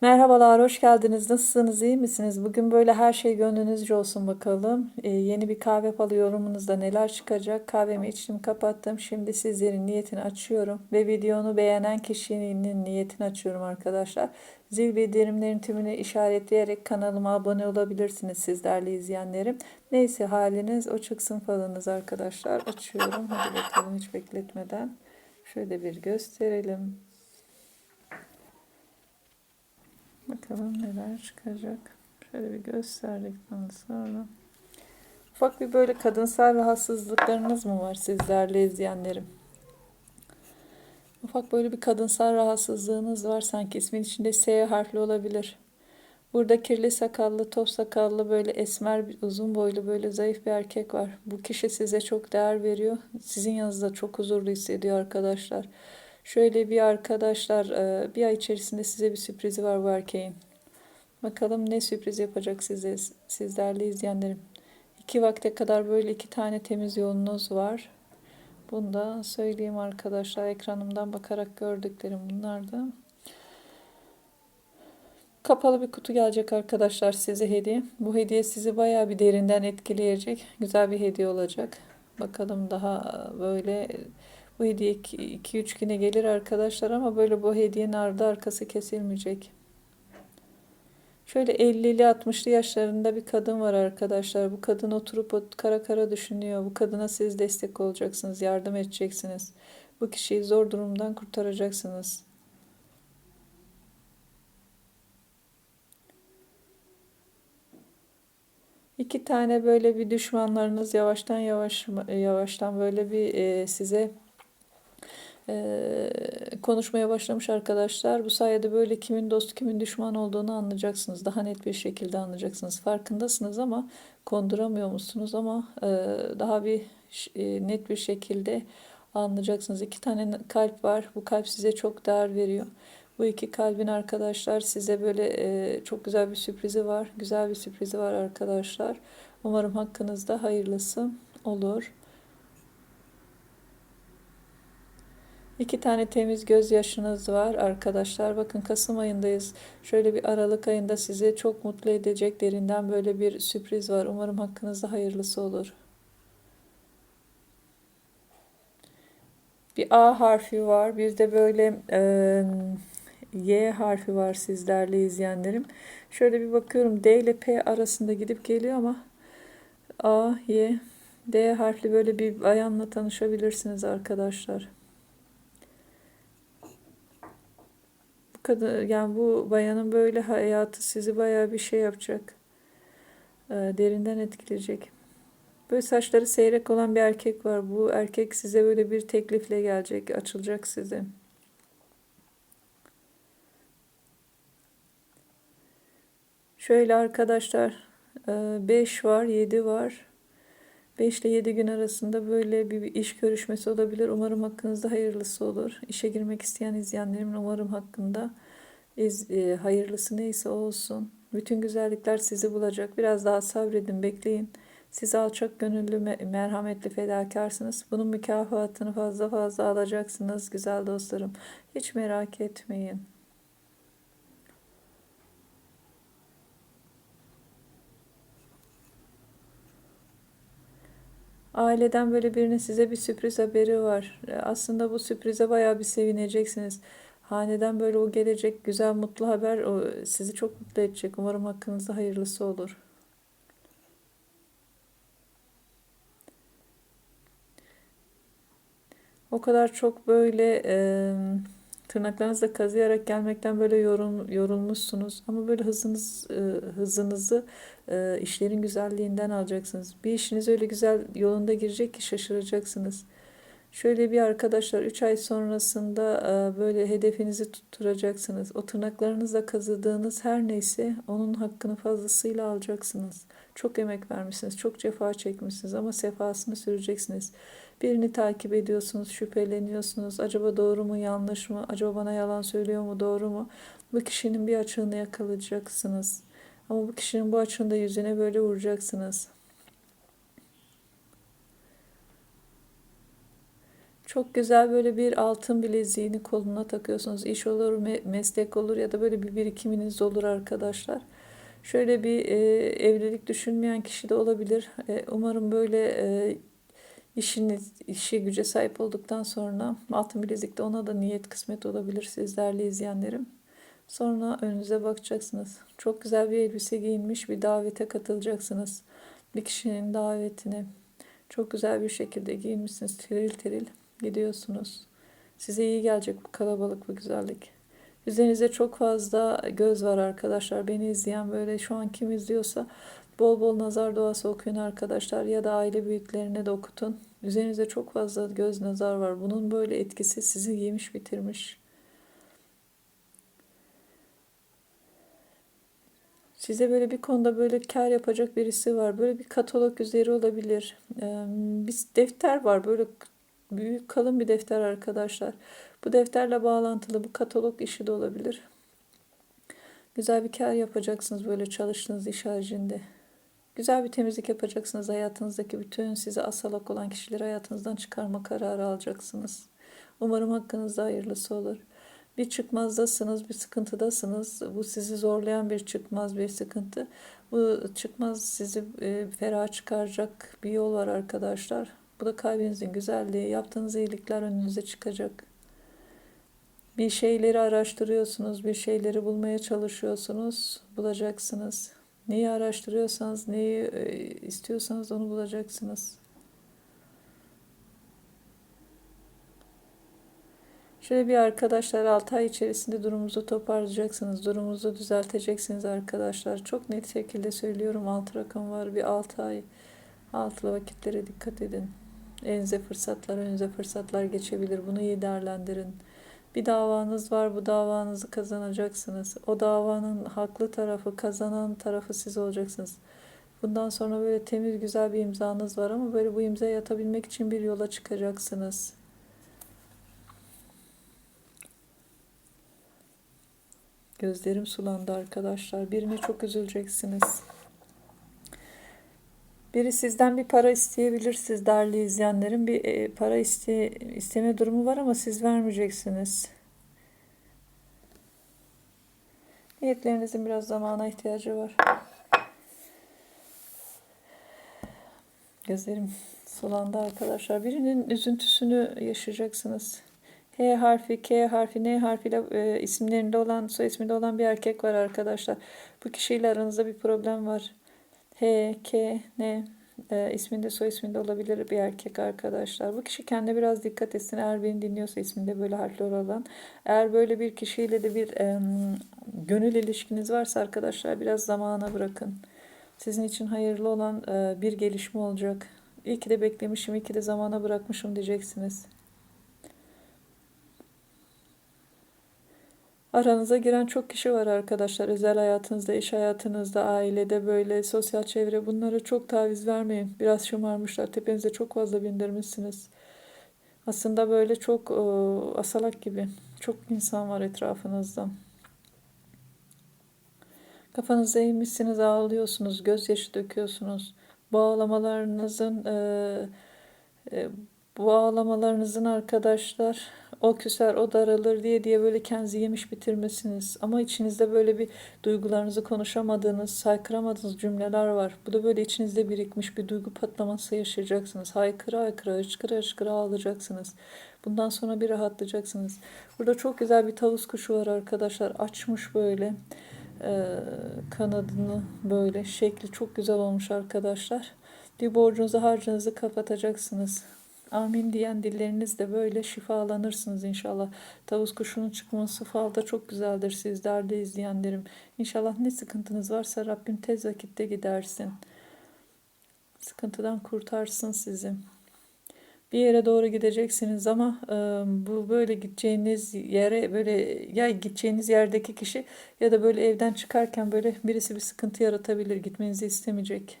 Merhabalar, hoş geldiniz. Nasılsınız, iyi misiniz? Bugün böyle her şey gönlünüzce olsun bakalım. Ee, yeni bir kahve falı yorumunuzda neler çıkacak? Kahvemi içtim, kapattım. Şimdi sizlerin niyetini açıyorum ve videonu beğenen kişinin niyetini açıyorum arkadaşlar. Zil bildirimlerin tümünü işaretleyerek kanalıma abone olabilirsiniz siz değerli izleyenlerim. Neyse haliniz o çıksın falınız arkadaşlar. Açıyorum. Hadi bakalım hiç bekletmeden. Şöyle bir gösterelim. Bakalım neler çıkacak. Şöyle bir gösterdikten sonra. Ufak bir böyle kadınsal rahatsızlıklarınız mı var sizlerle izleyenlerim? Ufak böyle bir kadınsal rahatsızlığınız var. Sanki ismin içinde S harfli olabilir. Burada kirli sakallı, top sakallı, böyle esmer, uzun boylu, böyle zayıf bir erkek var. Bu kişi size çok değer veriyor. Sizin yanınızda çok huzurlu hissediyor arkadaşlar. Şöyle bir arkadaşlar e, bir ay içerisinde size bir sürprizi var bu erkeğin. Bakalım ne sürpriz yapacak size sizlerle izleyenlerim. İki vakte kadar böyle iki tane temiz yolunuz var. Bunu da söyleyeyim arkadaşlar. Ekranımdan bakarak gördüklerim bunlar da. Kapalı bir kutu gelecek arkadaşlar size hediye. Bu hediye sizi bayağı bir derinden etkileyecek. Güzel bir hediye olacak. Bakalım daha böyle bu hediye 2-3 güne gelir arkadaşlar ama böyle bu hediyenin ardı arkası kesilmeyecek. Şöyle 50'li 60'lı yaşlarında bir kadın var arkadaşlar. Bu kadın oturup kara kara düşünüyor. Bu kadına siz destek olacaksınız, yardım edeceksiniz. Bu kişiyi zor durumdan kurtaracaksınız. İki tane böyle bir düşmanlarınız yavaştan yavaş yavaştan böyle bir e, size e, konuşmaya başlamış arkadaşlar. Bu sayede böyle kimin dost kimin düşman olduğunu anlayacaksınız. Daha net bir şekilde anlayacaksınız. Farkındasınız ama konduramıyor musunuz ama e, daha bir e, net bir şekilde anlayacaksınız. İki tane kalp var. Bu kalp size çok değer veriyor. Bu iki kalbin arkadaşlar size böyle e, çok güzel bir sürprizi var. Güzel bir sürprizi var arkadaşlar. Umarım hakkınızda hayırlısı olur. İki tane temiz gözyaşınız var arkadaşlar. Bakın Kasım ayındayız. Şöyle bir Aralık ayında sizi çok mutlu edecek derinden böyle bir sürpriz var. Umarım hakkınızda hayırlısı olur. Bir A harfi var. Bir de böyle e, Y harfi var sizlerle izleyenlerim. Şöyle bir bakıyorum D ile P arasında gidip geliyor ama A, Y, D harfli böyle bir bayanla tanışabilirsiniz arkadaşlar. Kadar yani bu bayanın böyle hayatı sizi bayağı bir şey yapacak. E, derinden etkileyecek. Böyle saçları seyrek olan bir erkek var. Bu erkek size böyle bir teklifle gelecek, açılacak size. Şöyle arkadaşlar 5 e, var 7 var. 5 ile 7 gün arasında böyle bir iş görüşmesi olabilir. Umarım hakkınızda hayırlısı olur. İşe girmek isteyen izleyenlerimin umarım hakkında iz, e, hayırlısı neyse olsun. Bütün güzellikler sizi bulacak. Biraz daha sabredin, bekleyin. Siz alçak gönüllü, merhametli fedakarsınız. Bunun mükafatını fazla fazla alacaksınız güzel dostlarım. Hiç merak etmeyin. Aileden böyle birinin size bir sürpriz haberi var. E, aslında bu sürprize bayağı bir sevineceksiniz. Haneden böyle o gelecek güzel mutlu haber o sizi çok mutlu edecek. Umarım hakkınızda hayırlısı olur. O kadar çok böyle e, tırnaklarınızla kazıyarak gelmekten böyle yorul, yorulmuşsunuz. Ama böyle hızınız e, hızınızı e, işlerin güzelliğinden alacaksınız. Bir işiniz öyle güzel yolunda girecek ki şaşıracaksınız. Şöyle bir arkadaşlar 3 ay sonrasında e, böyle hedefinizi tutturacaksınız. O tırnaklarınızla kazıdığınız her neyse onun hakkını fazlasıyla alacaksınız. Çok emek vermişsiniz, çok cefa çekmişsiniz ama sefasını süreceksiniz. Birini takip ediyorsunuz, şüpheleniyorsunuz. Acaba doğru mu, yanlış mı? Acaba bana yalan söylüyor mu, doğru mu? Bu kişinin bir açığını yakalayacaksınız. Ama bu kişinin bu açığında yüzüne böyle vuracaksınız. Çok güzel böyle bir altın bileziğini koluna takıyorsunuz. İş olur, me- meslek olur ya da böyle bir birikiminiz olur arkadaşlar. Şöyle bir e, evlilik düşünmeyen kişi de olabilir. E, umarım böyle e, işiniz, işi güce sahip olduktan sonra altın bilezikte ona da niyet kısmet olabilir sizlerle izleyenlerim. Sonra önünüze bakacaksınız. Çok güzel bir elbise giyinmiş bir davete katılacaksınız. Bir kişinin davetine. Çok güzel bir şekilde giyinmişsiniz. Tiril tiril gidiyorsunuz. Size iyi gelecek bu kalabalık bu güzellik. Üzerinizde çok fazla göz var arkadaşlar. Beni izleyen böyle şu an kim izliyorsa bol bol nazar duası okuyun arkadaşlar ya da aile büyüklerine de okutun. Üzerinizde çok fazla göz nazar var. Bunun böyle etkisi sizi yemiş bitirmiş. Size böyle bir konuda böyle kar yapacak birisi var. Böyle bir katalog üzeri olabilir. Bir defter var. Böyle büyük kalın bir defter arkadaşlar. Bu defterle bağlantılı bu katalog işi de olabilir. Güzel bir kar yapacaksınız böyle çalıştığınız iş haricinde. Güzel bir temizlik yapacaksınız. Hayatınızdaki bütün size asalak olan kişileri hayatınızdan çıkarma kararı alacaksınız. Umarım hakkınızda hayırlısı olur. Bir çıkmazdasınız, bir sıkıntıdasınız. Bu sizi zorlayan bir çıkmaz, bir sıkıntı. Bu çıkmaz sizi e, ferah çıkaracak bir yol var arkadaşlar. Bu da kalbinizin güzelliği. Yaptığınız iyilikler önünüze çıkacak. Bir şeyleri araştırıyorsunuz, bir şeyleri bulmaya çalışıyorsunuz, bulacaksınız. Neyi araştırıyorsanız, neyi e, istiyorsanız onu bulacaksınız. Şöyle bir arkadaşlar 6 ay içerisinde durumunuzu toparlayacaksınız. Durumunuzu düzelteceksiniz arkadaşlar. Çok net şekilde söylüyorum 6 rakam var bir 6 ay. Altılı vakitlere dikkat edin. Elinize fırsatlar, önünüze fırsatlar geçebilir. Bunu iyi değerlendirin. Bir davanız var, bu davanızı kazanacaksınız. O davanın haklı tarafı, kazanan tarafı siz olacaksınız. Bundan sonra böyle temiz, güzel bir imzanız var ama böyle bu imzayı atabilmek için bir yola çıkacaksınız. Gözlerim sulandı arkadaşlar. Birine çok üzüleceksiniz. Biri sizden bir para isteyebilir siz değerli izleyenlerin. Bir e, para iste, isteme durumu var ama siz vermeyeceksiniz. Niyetlerinizin biraz zamana ihtiyacı var. Gözlerim sulandı arkadaşlar. Birinin üzüntüsünü yaşayacaksınız. H harfi, K harfi, N harfiyle e, isimlerinde olan, soy isminde olan bir erkek var arkadaşlar. Bu kişiyle aranızda bir problem var. H, K, N e, isminde soy isminde olabilir bir erkek arkadaşlar. Bu kişi kendine biraz dikkat etsin. Eğer beni dinliyorsa isminde böyle harfler olan. Eğer böyle bir kişiyle de bir e, gönül ilişkiniz varsa arkadaşlar biraz zamana bırakın. Sizin için hayırlı olan e, bir gelişme olacak. İyi ki de beklemişim, iyi ki de zamana bırakmışım diyeceksiniz. Aranıza giren çok kişi var arkadaşlar. Özel hayatınızda, iş hayatınızda, ailede böyle sosyal çevre bunlara çok taviz vermeyin. Biraz şımarmışlar. Tepenize çok fazla bindirmişsiniz. Aslında böyle çok e, asalak gibi çok insan var etrafınızda. Kafanızı eğmişsiniz, ağlıyorsunuz, gözyaşı döküyorsunuz. Bu ağlamalarınızın e, e, bu ağlamalarınızın arkadaşlar o küser o daralır diye diye böyle kendinizi yemiş bitirmesiniz. Ama içinizde böyle bir duygularınızı konuşamadığınız, saykıramadığınız cümleler var. Bu da böyle içinizde birikmiş bir duygu patlaması yaşayacaksınız. Haykıra haykıra, hıçkıra hıçkıra ağlayacaksınız. Bundan sonra bir rahatlayacaksınız. Burada çok güzel bir tavus kuşu var arkadaşlar. Açmış böyle e, kanadını böyle şekli çok güzel olmuş arkadaşlar. Bir borcunuzu harcınızı kapatacaksınız. Amin diyen dillerinizle böyle şifalanırsınız inşallah. Tavus kuşunun çıkması falda çok güzeldir sizlerde izleyenlerim. İnşallah ne sıkıntınız varsa Rabbim tez vakitte gidersin. Sıkıntıdan kurtarsın sizi. Bir yere doğru gideceksiniz ama e, bu böyle gideceğiniz yere böyle ya gideceğiniz yerdeki kişi ya da böyle evden çıkarken böyle birisi bir sıkıntı yaratabilir. Gitmenizi istemeyecek.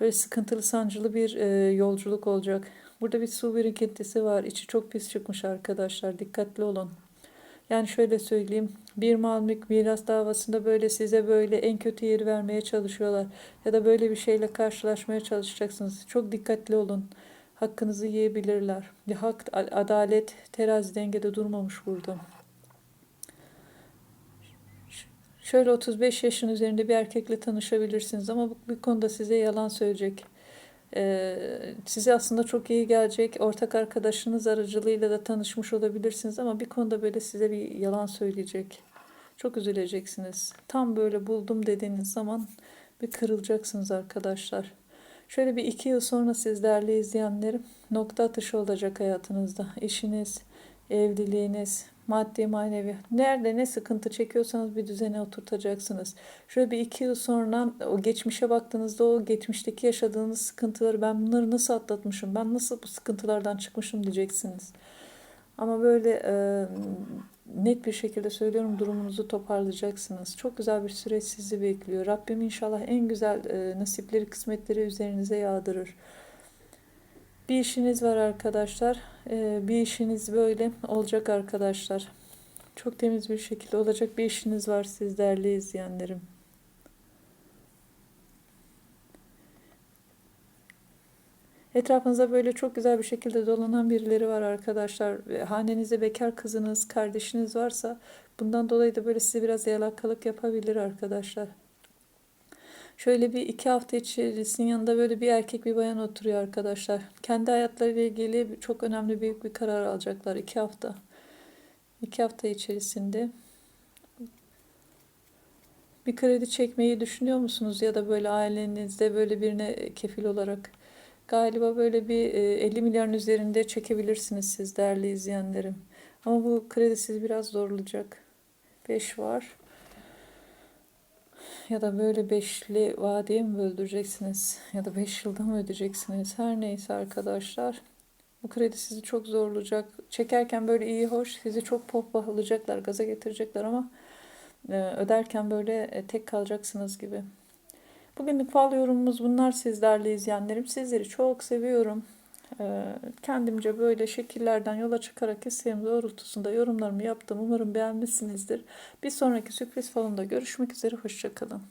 Böyle sıkıntılı sancılı bir e, yolculuk olacak. Burada bir su birikintisi var. İçi çok pis çıkmış arkadaşlar. Dikkatli olun. Yani şöyle söyleyeyim. Bir mal mülk miras davasında böyle size böyle en kötü yeri vermeye çalışıyorlar. Ya da böyle bir şeyle karşılaşmaya çalışacaksınız. Çok dikkatli olun. hakkınızı yiyebilirler. Hak, adalet, terazi dengede durmamış burada. Şöyle 35 yaşın üzerinde bir erkekle tanışabilirsiniz ama bu bir konuda size yalan söyleyecek. Ee, size aslında çok iyi gelecek. Ortak arkadaşınız aracılığıyla da tanışmış olabilirsiniz ama bir konuda böyle size bir yalan söyleyecek. Çok üzüleceksiniz. Tam böyle buldum dediğiniz zaman bir kırılacaksınız arkadaşlar. Şöyle bir iki yıl sonra siz değerli izleyenlerim nokta atışı olacak hayatınızda. İşiniz, evliliğiniz, maddi manevi nerede ne sıkıntı çekiyorsanız bir düzene oturtacaksınız. Şöyle bir iki yıl sonra o geçmişe baktığınızda o geçmişteki yaşadığınız sıkıntıları ben bunları nasıl atlatmışım, ben nasıl bu sıkıntılardan çıkmışım diyeceksiniz. Ama böyle e, net bir şekilde söylüyorum durumunuzu toparlayacaksınız. Çok güzel bir süreç sizi bekliyor. Rabbim inşallah en güzel e, nasipleri, kısmetleri üzerinize yağdırır. Bir işiniz var arkadaşlar. E, bir işiniz böyle olacak arkadaşlar. Çok temiz bir şekilde olacak bir işiniz var siz değerli izleyenlerim. Etrafınızda böyle çok güzel bir şekilde dolanan birileri var arkadaşlar. Hanenizde bekar kızınız, kardeşiniz varsa bundan dolayı da böyle size biraz yalakalık yapabilir arkadaşlar. Şöyle bir iki hafta içerisinin yanında böyle bir erkek bir bayan oturuyor arkadaşlar. Kendi hayatlarıyla ilgili çok önemli büyük bir karar alacaklar iki hafta. İki hafta içerisinde. Bir kredi çekmeyi düşünüyor musunuz ya da böyle ailenizde böyle birine kefil olarak? Galiba böyle bir 50 milyarın üzerinde çekebilirsiniz siz değerli izleyenlerim. Ama bu kredi sizi biraz zorlayacak. 5 var. Ya da böyle beşli vadeye mi böldüreceksiniz? Ya da 5 yılda mı ödeyeceksiniz? Her neyse arkadaşlar. Bu kredi sizi çok zorlayacak. Çekerken böyle iyi hoş sizi çok pohpohlayacaklar, gaza getirecekler ama öderken böyle tek kalacaksınız gibi. Bugünlük fal yorumumuz bunlar sizlerle izleyenlerim. Sizleri çok seviyorum. Ee, kendimce böyle şekillerden yola çıkarak isteğim doğrultusunda yorumlarımı yaptım. Umarım beğenmişsinizdir. Bir sonraki sürpriz falında görüşmek üzere. Hoşçakalın.